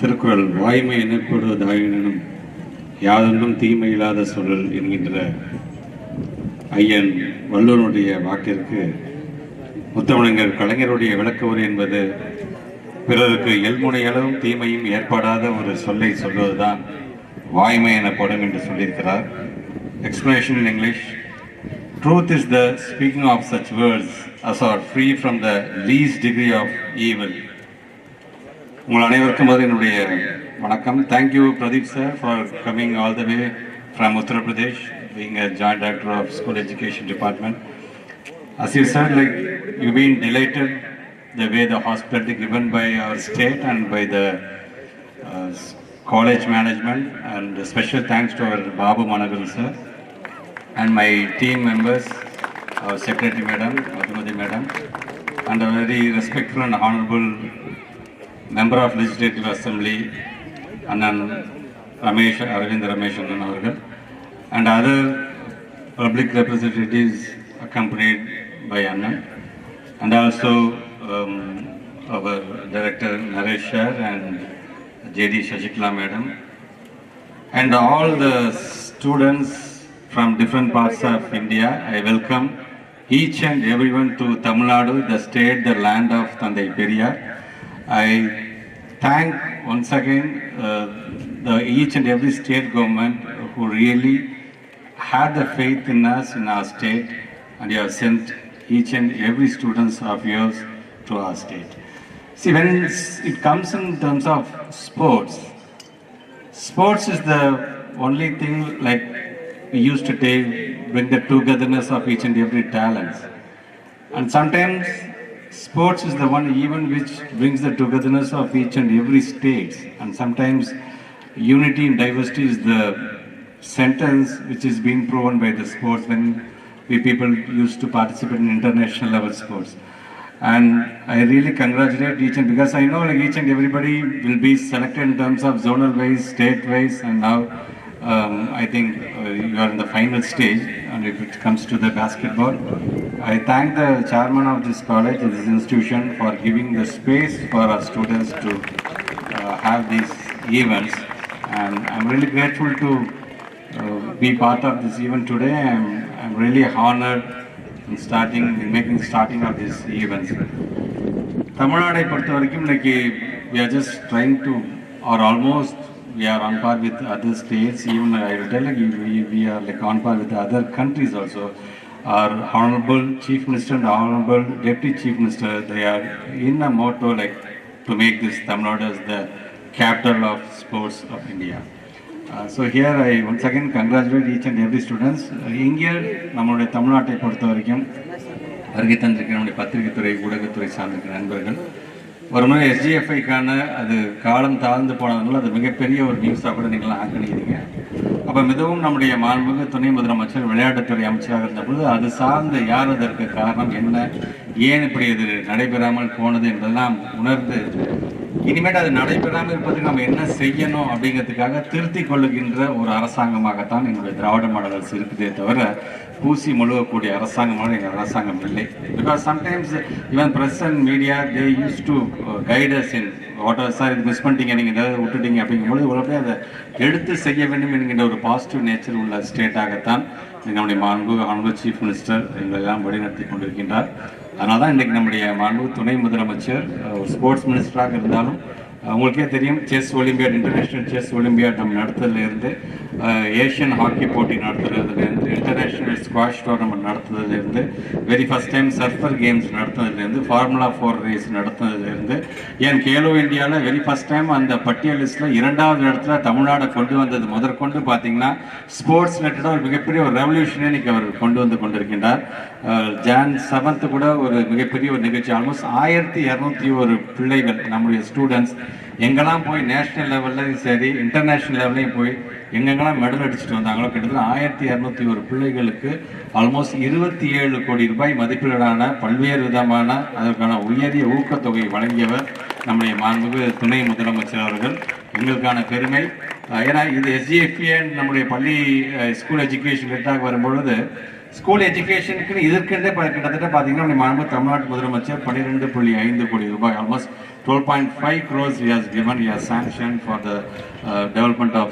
திருக்குறள் வாய்மை எனப்படுவதாயினும் யாதொன்றும் தீமை இல்லாத சொல்லல் என்கின்ற ஐயன் வள்ளுவனுடைய வாக்கிற்கு முத்தமிழங்கர் கலைஞருடைய விளக்க உரை என்பது பிறருக்கு எல்முனையளவும் தீமையும் ஏற்படாத ஒரு சொல்லை சொல்வதுதான் வாய்மை எனப்படும் என்று சொல்லியிருக்கிறார் explanation in English truth is the speaking of such words as are free from the least degree of evil. உங்கள் அனைவருக்கும் அது என்னுடைய வணக்கம் thank you Pradeep sir for coming all the way from Uttar Pradesh being a joint director of school education department As you said, like you've been delighted the way the hospitality given by our state and by the uh, college management, and special thanks to our Babu Managal sir and my team members, our secretary madam, Madhumati madam, and a very respectful and honorable member of legislative assembly annan ramesh arvind ramesh and other public representatives accompanied by annan and also um, our director naresh Shah and jd shashikla madam and all the students from different parts of india i welcome each and everyone to Tamil Nadu, the state, the land of Tandai Periyar. I thank once again uh, the each and every state government who really had the faith in us in our state and you have sent each and every students of yours to our state. See, when it comes in terms of sports, sports is the only thing like we used to take, bring the togetherness of each and every talents. And sometimes sports is the one even which brings the togetherness of each and every state. And sometimes unity in diversity is the sentence which is being proven by the sports when we people used to participate in international level sports. And I really congratulate each and because I know like each and everybody will be selected in terms of zonal wise, state wise, and now um, I think uh, you are in the final stage. And if it comes to the basketball, I thank the chairman of this college, this institution, for giving the space for our students to uh, have these events. And I'm really grateful to uh, be part of this event today. I'm, I'm really honored in starting, in making starting of this event. தமிழ்நாடை பொறுத்த வரைக்கும் இன்னைக்கு we are just trying to or almost we are on par with other states even I will tell you we, we are like on par with other countries also our honorable chief minister and honorable deputy chief minister they are in a motto like to make this Tamil Nadu as the capital of sports of India Uh, so here I once again congratulate each and every students. Uh, இங்கே நம்மளுடைய தமிழ்நாட்டை பொறுத்த வரைக்கும் வருகை தந்திருக்கிற நம்முடைய பத்திரிகைத்துறை ஊடகத்துறை சார்ந்திருக்கிற நண்பர்கள் ஒரு முறை எஸ்டிஎஃப்ஐக்கான அது காலம் தாழ்ந்து போனதுனால அது மிகப்பெரிய ஒரு நியூஸாக கூட நீங்களாம் ஆக்கினீங்க. அப்போ மிகவும் நம்முடைய மாண்புமிகு துணை முதலமைச்சர் விளையாட்டுத்துறை அமைச்சராக இருந்தபொழுது அது சார்ந்த யார் அதற்கு காரணம் என்ன? ஏன் இப்படி இது நடைபெறாமல் போனது என்பதெல்லாம் உணர்ந்து இனிமேட்டு அது நடைபெறாமல் இருப்பதுக்கு நம்ம என்ன செய்யணும் அப்படிங்கிறதுக்காக திருத்தி கொள்ளுகின்ற ஒரு அரசாங்கமாகத்தான் எங்களுடைய திராவிட மாடல் அரசு இருக்குதே தவிர பூசி முழுகக்கூடிய அரசாங்கமான எங்கள் அரசாங்கம் இல்லை. Because sometimes even press and media they use to guides in water sir இது மிஸ் பண்ணிட்டீங்க? நீங்கள் ஏதாவது விட்டுட்டீங்க. அப்படிங்கும்போது உடனே அதை எடுத்து செய்ய வேண்டும் என்கின்ற ஒரு பாசிட்டிவ் நேச்சர் உள்ள ஸ்டேட்டாகத்தான் நம்முடைய மாண்பு மாண்பு சீஃப் மினிஸ்டர் எங்களெல்லாம் வழிநடத்தி கொண்டிருக்கின்றார். அதனால தான் இன்றைக்கி நம்முடைய மாண்பு துணை முதலமைச்சர் ஸ்போர்ட்ஸ் மினிஸ்டராக இருந்தாலும் உங்களுக்கே தெரியும் chess olympiad international chess olympiad நம்ம நடத்துறதுலேருந்து ஏஷியன் ஹாக்கி போட்டி நடத்துறதுலேருந்து international squash tournament நடத்துறதுலேருந்து very first time surfer games நடத்துறதுலேருந்து formula four race நடத்துனதுலேருந்து ஏன் கேலோ இந்தியாவில் வெரி ஃபர்ஸ்ட் டைம் அந்த பட்டியல் லிஸ்ட்டில் இரண்டாவது இடத்துல தமிழ்நாடை கொண்டு வந்தது முதற்கொண்டு பார்த்தீங்கன்னா ஸ்போர்ட்ஸ் ரிலேட்டடாக ஒரு மிகப்பெரிய ஒரு ரெவல்யூஷனே இன்னைக்கு அவர் கொண்டு வந்து கொண்டிருக்கின்றார். ஜான் செவன்த்து கூட ஒரு மிகப்பெரிய ஒரு நிகழ்ச்சி. ஆல்மோஸ்ட் ஆயிரத்தி இரநூத்தி ஒரு பிள்ளைகள் நம்முடைய ஸ்டூடெண்ட்ஸ் எங்கெல்லாம் போய் நேஷனல் லெவல்லையும் சரி இன்டர்நேஷ்னல் லெவல்லையும் போய் எங்கெங்கெல்லாம் மெடல் அடிச்சுட்டு வந்தாங்களோ கிட்டத்தட்ட ஆயிரத்தி இரநூத்தி ஒரு பிள்ளைகளுக்கு ஆல்மோஸ்ட் இருபத்தி ஏழு கோடி ரூபாய் மதிப்பீடான பல்வேறு விதமான அதற்கான உயரிய ஊக்கத்தொகை வழங்கியவர் நம்முடைய மாண்புமிகு துணை முதலமைச்சர் அவர்கள் எங்களுக்கான பெருமை ஏன்னா இது எஸ்ஜிஎஃப்ஏ நம்முடைய பள்ளி ஸ்கூல் எஜுகேஷன் கிட்டாக வரும்பொழுது ஸ்கூல் எஜுகேஷனுக்கு இதற்கென்றே கிட்டத்தட்ட பார்த்தீங்கன்னா நம்முடைய மாண்பு தமிழ்நாட்டு முதலமைச்சர் பன்னிரெண்டு புள்ளி ஐந்து கோடி ரூபாய் almost 12.5 crores five crores given, he has sanctioned for the uh, development of.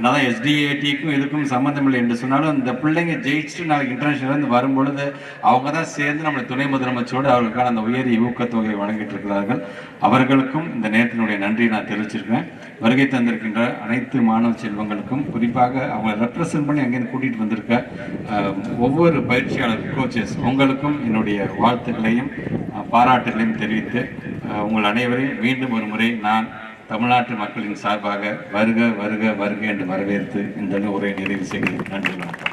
என்னதான் எஸ்டிஏடிக்கும் இதுக்கும் சம்மந்தம் இல்லை என்று சொன்னாலும் இந்த பிள்ளைங்க ஜெயிச்சுட்டு நாளைக்கு இன்டர்நேஷனல் இருந்து வரும்பொழுது அவங்க தான் சேர்ந்து நம்முடைய துணை முதலமைச்சரோடு அவர்களுக்கான அந்த உயரிய ஊக்கத்தொகையை வழங்கிட்டு இருக்கிறார்கள். அவர்களுக்கும் இந்த நேரத்தினுடைய நன்றியை நான் தெரிவிச்சிருக்கேன் வருகை தந்திருக்கின்ற அனைத்து மாணவ செல்வங்களுக்கும் குறிப்பாக அவங்க ரெப்ரசன்ட் பண்ணி அங்கேருந்து கூட்டிகிட்டு வந்திருக்க ஒவ்வொரு பயிற்சியாளர் கோச்சஸ் உங்களுக்கும் என்னுடைய வாழ்த்துக்களையும் பாராட்டுகளையும் தெரிவித்து உங்கள் அனைவரையும் மீண்டும் ஒரு முறை நான் தமிழ்நாட்டு மக்களின் சார்பாக வருக வருக வருக என்று வரவேற்று இந்த உரை நிறைவு செய்கிறேன். நன்றி வணக்கம்.